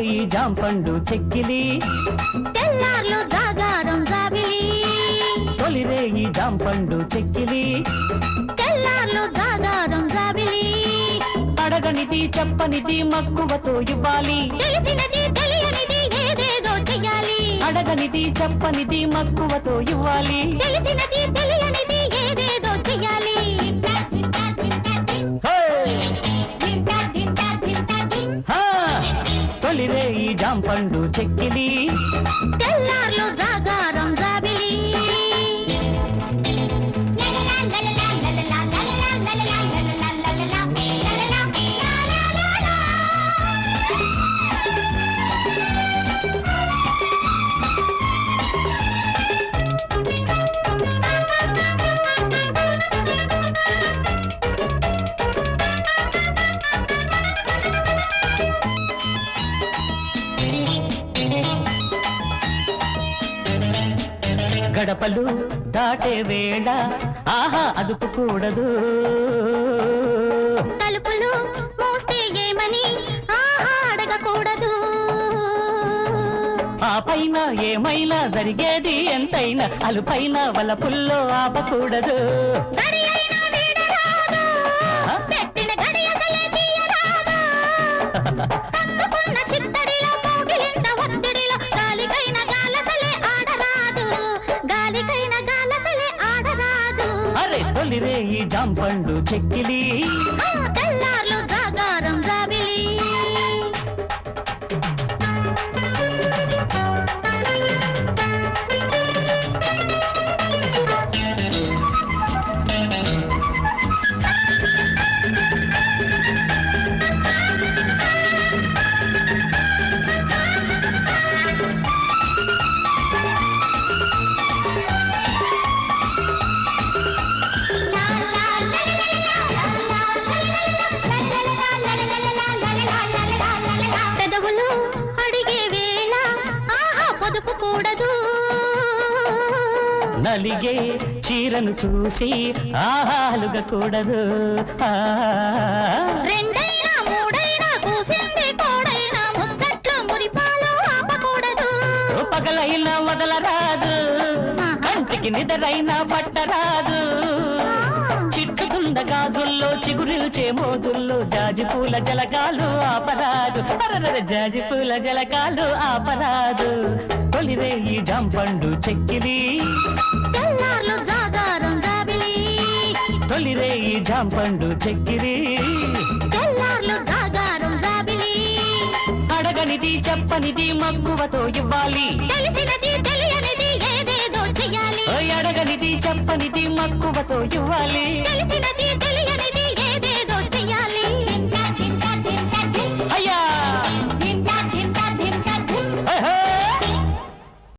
ఈ జాంపండు చెక్కిలి. తెల్లార్లు జాగారం జాబిలి తొలిరే ఈ జాంపండు చెక్కిలి. తెల్లార్లు జాగారం జాబిలి అడగనిది చెప్పనిది మక్కువతో ఇవ్వాలి. తెలిసినది తెలియనిది ఏదేదో చెయ్యాలి. అడగనిది చెప్పనిది మక్కువతో ఇవ్వాలి. తెలిసినది తెలియనిది తొలిరే ఈ జాంపండు చెక్కిలి. తెల్లార్లు జాగారం గడపలు దాటే వేళ. ఆహా అదుపు కూడదు. తలుపులు మూస్తే ఏమని? ఆహా అడగకూడదు. ఆ పైన ఏమైనా జరిగేది? ఎంతైనా అలుపైన వలపుల్లో ఆపకూడదు. పెట్టిన అరే ఈ జాంపండు చెక్కిలి. నలిగే చీరను చూసి ఆహాలుగకూడదు ఆ. రెండైనా మూడైనా కూసింది కోడైనా ముచ్చట్లు మురిపాలు ఆపకూడదు. పగలైనా వదలరాదు. కంటికి నిద్రైనా పట్టరాదు. చిట్టుకున్న గాజుల్లో చిగురిల్చే మోజుల్లో జాజి పూల జలకాలు ఆపరాదు. జాజి పూల జలకాలు ఆపరాదు. తొలిరే ఈ జాంపండు చెక్కిలి. తెల్లార్లు జాగారం జాబిలి. తొలిరే ఈ జాంపండు జాబిలి. అడగనిది చెప్పనిది మక్కువతో ఇవ్వాలి. తెలిసినది అడగనిది చెప్పనిది మక్కువతో ఇవ్వాలి. తెలిసినది తెలియనిది